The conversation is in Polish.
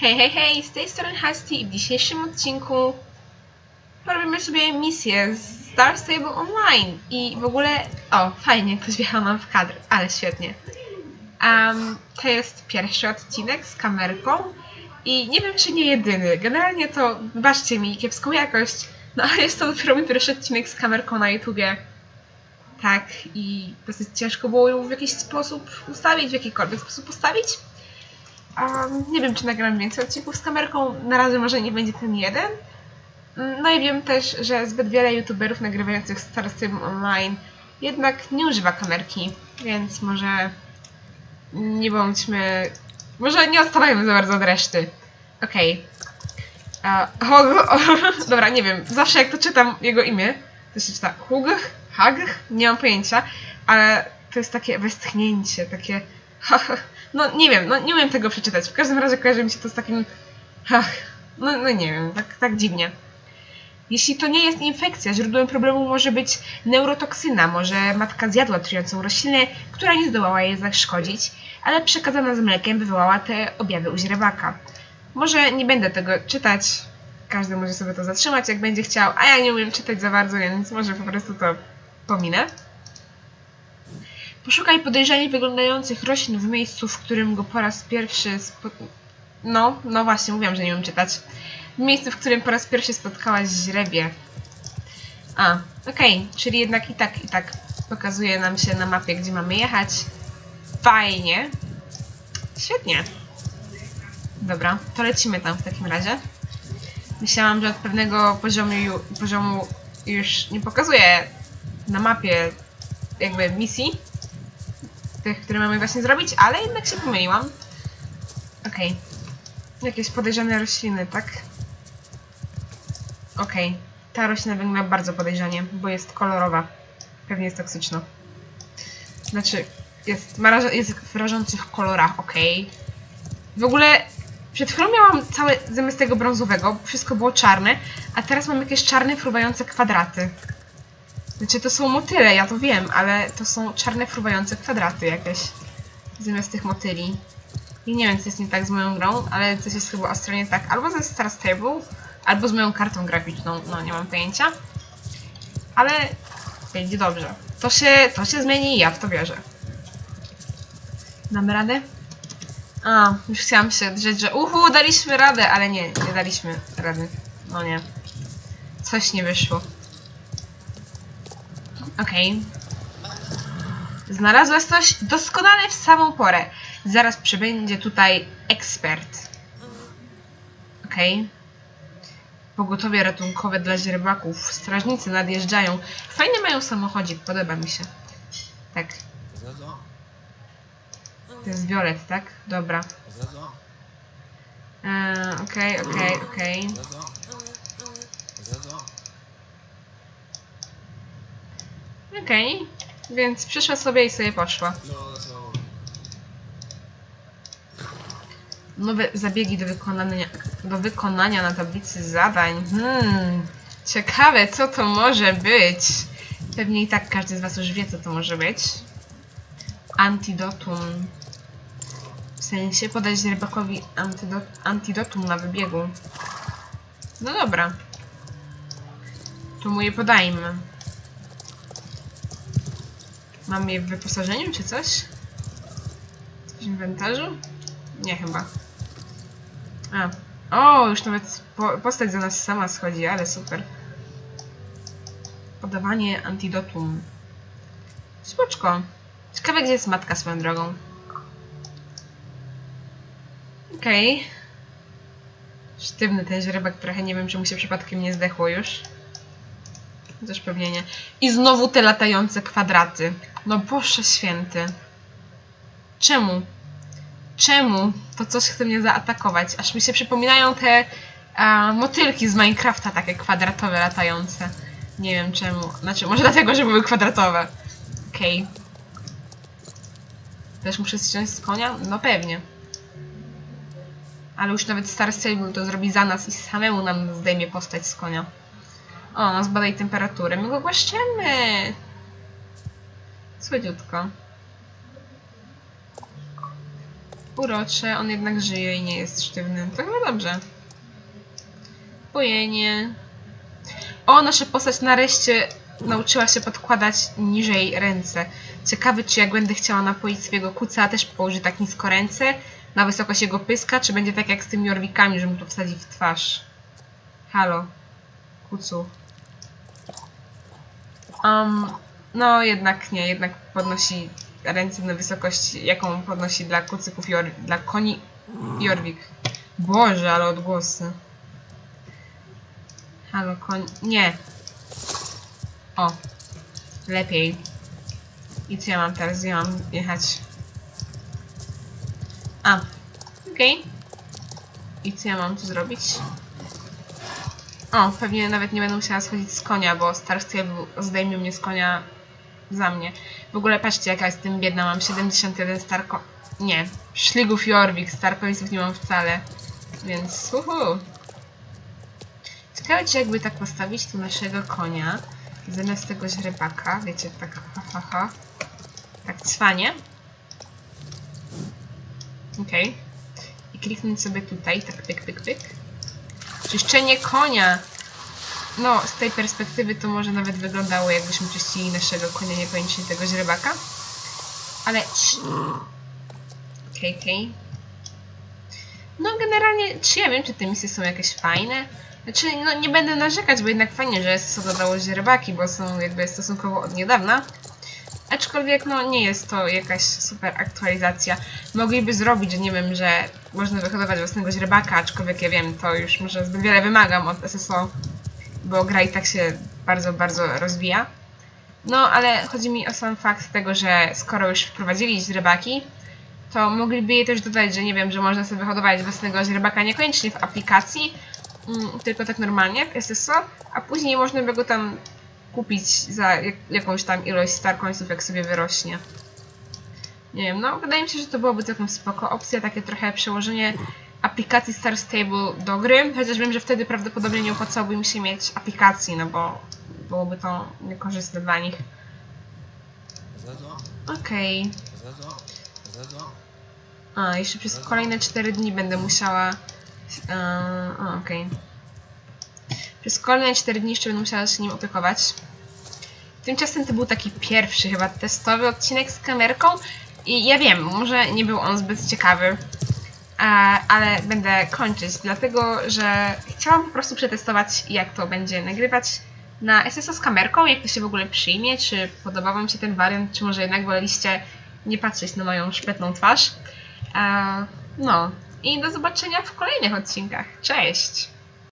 Hej, hej, hej, z tej strony Hasty i w dzisiejszym odcinku robimy sobie misję z Star Stable Online i w ogóle, o, fajnie, nam w kadr, ale świetnie. Um, to jest pierwszy odcinek z kamerką i nie wiem, czy nie jedyny. Generalnie to, wybaczcie mi kiepską jakość, no ale jest to dopiero mój pierwszy odcinek z kamerką na YouTubie. Tak, i dosyć ciężko było ją w jakiś sposób ustawić, w jakikolwiek sposób ustawić. Nie wiem, czy nagram więcej odcinków z kamerką. Na razie może nie będzie ten jeden. Mm, No i wiem też, że zbyt wiele youtuberów nagrywających Star Online jednak nie używa kamerki, więc może nie bądźmy... Może nie odstawajmy za bardzo od reszty. Okej. A, Hog... Dobra, nie wiem. Zawsze jak to czytam jego imię, to się czyta Hug, Hag, nie mam pojęcia, ale to jest takie westchnięcie, takie... No nie wiem, no nie umiem tego przeczytać. W każdym razie kojarzy mi się to z takim... No, no nie wiem, tak, tak dziwnie. Jeśli to nie jest infekcja, źródłem problemu może być neurotoksyna. Może matka zjadła trującą roślinę, która nie zdołała jej zaszkodzić, ale przekazana z mlekiem wywołała te objawy u źrebaka. Może nie będę tego czytać, każdy może sobie to zatrzymać jak będzie chciał, a ja nie umiem czytać za bardzo, więc może po prostu to pominę. Poszukaj podejrzanie wyglądających roślin w miejscu, w którym go po raz pierwszy spo... No, no właśnie, mówiłam, że nie umiem czytać. W miejscu, w którym po raz pierwszy spotkałaś źrebie. A, okej, czyli jednak i tak, i tak pokazuje nam się na mapie, gdzie mamy jechać. Fajnie. Świetnie. Dobra, to lecimy tam w takim razie. Myślałam, że od pewnego poziomu, poziomu już nie pokazuje na mapie jakby misji, tych, które mamy właśnie zrobić, ale jednak się pomyliłam. Okej. Jakieś podejrzane rośliny, tak? Okej. Ta roślina wygląda bardzo podejrzanie, bo jest kolorowa. Pewnie jest toksyczna. Znaczy, jest, ma raże, jest w rażących kolorach, okej. W ogóle przed chwilą miałam całe, zamiast tego brązowego, wszystko było czarne, a teraz mam jakieś czarne, fruwające kwadraty. Znaczy, to są motyle, ja to wiem, ale to są czarne, fruwające kwadraty jakieś. Zamiast tych motyli. I nie wiem, co jest nie tak z moją grą, ale coś jest chyba ostro nie tak. Albo ze Star Stable, albo z moją kartą graficzną, no nie mam pojęcia. Ale będzie dobrze. To się, to się zmieni ja w to wierzę. Damy radę? A, już chciałam się drzeć, że uhu, daliśmy radę, ale nie, nie daliśmy rady. No nie. Coś nie wyszło. Okej. Znalazłaś coś doskonale w samą porę. Zaraz przybędzie tutaj ekspert. Okej. Pogotowie ratunkowe dla źrebaków. Strażnicy nadjeżdżają. Fajnie mają samochodzik, podoba mi się. Tak. To jest Violet, tak? Dobra. Eee, Okej, okej, okej. Okej. Więc przyszła sobie i sobie poszła. Nowe zabiegi do wykonania, do wykonania na tablicy zadań. Hmm, ciekawe, co to może być. Pewnie i tak każdy z Was już wie, co to może być. Antidotum. W sensie podać rybakowi antidot, antidotum na wybiegu. No dobra. To mu je podajmy. Mam je w wyposażeniu czy coś? W inwentarzu? Nie chyba. A. O, już nawet po, postać za nas sama schodzi, ale super. Podawanie antidotum. Spoczko. Ciekawe, gdzie jest matka swoją drogą. Okej. Sztywny ten źrebek trochę, nie wiem, czy mu się przypadkiem nie zdechło już. Też pewnie nie. I znowu te latające kwadraty. No Boże święty. Czemu? Czemu to coś chce mnie zaatakować? Aż mi się przypominają te a, motylki z Minecrafta, takie kwadratowe, latające. Nie wiem czemu. Znaczy, może dlatego, że były kwadratowe. Okej. Też muszę ściąć z konia? No pewnie. Ale już nawet Star Stable to zrobi za nas i samemu nam zdejmie postać z konia. O, no zbadaj temperaturę. My go głaszczemy. Słodziutko. urocze, on jednak żyje i nie jest sztywny. To chyba dobrze. Pojenie. O, nasza postać nareszcie nauczyła się podkładać niżej ręce. Ciekawy, czy jak będę chciała napoić swojego kuca, też położy tak nisko ręce, na wysokość jego pyska, czy będzie tak jak z tymi orwikami, że mu to wsadzi w twarz. Halo. Kucu. Um, no jednak nie, jednak podnosi ręce na wysokość, jaką podnosi dla kucyków i dla koni Jorwik. Boże, ale odgłosy. Halo, koń... Nie. O. Lepiej. I co ja mam teraz? Gdzie mam jechać? A. Okej. I co ja mam tu zrobić? O, pewnie nawet nie będę musiała schodzić z konia, bo Star Stable zdejmie mnie z konia za mnie. W ogóle patrzcie jaka jestem biedna, mam 71 starko... Nie, szligów Jorvik, starkowisów nie mam wcale. Więc uhu. Ciekawe jakby tak postawić tu naszego konia zamiast tego źrebaka, wiecie, tak ha ha ha. Tak cwanie. Okej. I kliknąć sobie tutaj, tak pyk pyk pyk. Czyszczenie konia! No, z tej perspektywy to może nawet wyglądało, jakbyśmy czyścili naszego konia, niekoniecznie tego źrebaka. Ale... Okej, okej. No, generalnie, czy ja wiem, czy te misje są jakieś fajne? Znaczy, no nie będę narzekać, bo jednak fajnie, że SSO dodało źrebaki, bo są jakby stosunkowo od niedawna. Aczkolwiek, no nie jest to jakaś super aktualizacja. Mogliby zrobić, nie wiem, że można wyhodować własnego źrebaka, aczkolwiek ja wiem, to już może zbyt wiele wymagam od SSO, bo gra i tak się bardzo, bardzo rozwija. No, ale chodzi mi o sam fakt tego, że skoro już wprowadzili źrebaki, to mogliby je też dodać, że nie wiem, że można sobie wyhodować własnego źrebaka niekoniecznie w aplikacji, mm, tylko tak normalnie w SSO, a później można by go tam kupić za jak, jakąś tam ilość star coinsów, jak sobie wyrośnie. Nie wiem, no wydaje mi się, że to byłoby całkiem spoko opcja, takie trochę przełożenie aplikacji Star Stable do gry, chociaż wiem, że wtedy prawdopodobnie nie opłacałoby się mieć aplikacji, no bo byłoby to niekorzystne dla nich. Okej. zezo. A, jeszcze przez kolejne 4 dni będę musiała. A, okej. Przez kolejne 4 dni jeszcze będę musiała się nim opiekować. Tymczasem to był taki pierwszy, chyba testowy odcinek z kamerką. I ja wiem, może nie był on zbyt ciekawy, ale będę kończyć, dlatego że chciałam po prostu przetestować, jak to będzie nagrywać na SSO z kamerką, jak to się w ogóle przyjmie, czy podoba Wam się ten wariant, czy może jednak woleliście nie patrzeć na moją szpetną twarz. E, no i do zobaczenia w kolejnych odcinkach. Cześć!